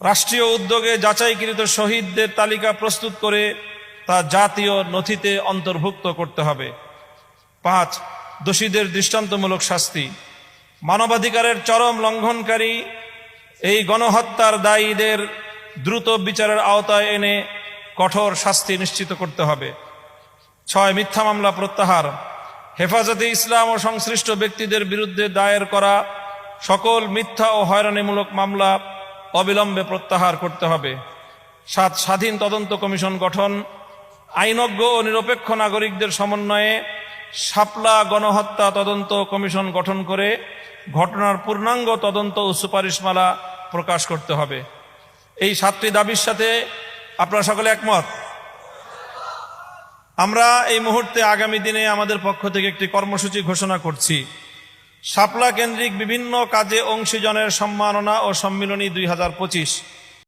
রাষ্ট্রীয় উদ্যোগে যাচাইকৃত শহীদদের তালিকা প্রস্তুত করে তা জাতীয় নথিতে অন্তর্ভুক্ত করতে হবে। পাঁচ, দোষীদের দৃষ্টান্তমূলক শাস্তি। মানবাধিকারের চরম লঙ্ঘনকারী এই গণহত্যার দায়ীদের দ্রুত বিচারের আওতায় এনে কঠোর শাস্তি নিশ্চিত করতে হবে। ছয়, মিথ্যা মামলা প্রত্যাহার। হেফাজতে ইসলাম ও সংশ্লিষ্ট ব্যক্তিদের বিরুদ্ধে দায়ের করা সকল মিথ্যা ও হয়রানিমূলক মামলা অবিলম্বে প্রত্যাহার করতে হবে। সাত স্বাধীন তদন্ত কমিশন গঠন, আইনজ্ঞ ও নিরপেক্ষ নাগরিকদের সমন্বয়ে শাপলা গণহত্যা তদন্ত কমিশন গঠন করে ঘটনার পূর্ণাঙ্গ তদন্ত ও সুপারিশমালা প্রকাশ করতে হবে। এই সাতটি দাবির সাথে আপনারা সকলে একমত? আমরা এই মুহূর্তে আগামী দিনে আমাদের পক্ষ থেকে একটি কর্মসূচি ঘোষণা করছি। শাপলা কেন্দ্রিক বিভিন্ন কাজে অংশীজনের সম্মাননা ও সম্মিলনী দুই হাজার পঁচিশ।